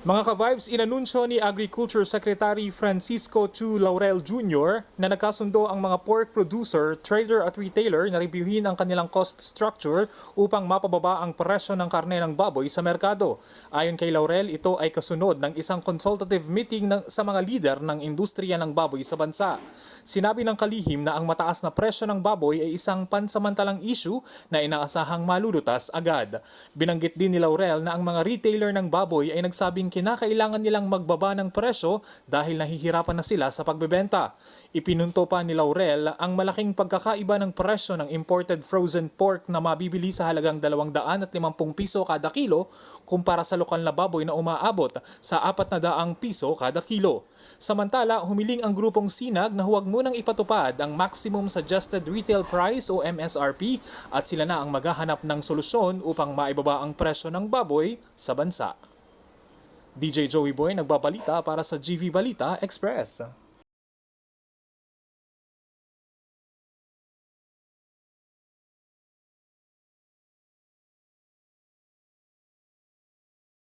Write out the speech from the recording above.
Mga ka-vibes, inanunsyo ni Agriculture Secretary Francisco Chu Laurel Jr. na nagkasundo ang mga pork producer, trader at retailer na reviewin ang kanilang cost structure upang mapababa ang presyo ng karne ng baboy sa merkado. Ayon kay Laurel, ito ay kasunod ng isang consultative meeting ng, sa mga lider ng industriya ng baboy sa bansa. Sinabi ng kalihim na ang mataas na presyo ng baboy ay isang pansamantalang issue na inaasahang malulutas agad. Binanggit din ni Laurel na ang mga retailer ng baboy ay nagsabing kinakailangan nilang magbaba ng presyo dahil nahihirapan na sila sa pagbebenta. Ipinunto pa ni Laurel ang malaking pagkakaiba ng presyo ng imported frozen pork na mabibili sa halagang 250 piso kada kilo kumpara sa lokal na baboy na umaabot sa 400 piso kada kilo. Samantala, humiling ang grupong Sinag na huwag munang ipatupad ang maximum suggested retail price o MSRP at sila na ang maghahanap ng solusyon upang maibaba ang presyo ng baboy sa bansa. DJ Joey Boy nagbabalita para sa GV Balita Express.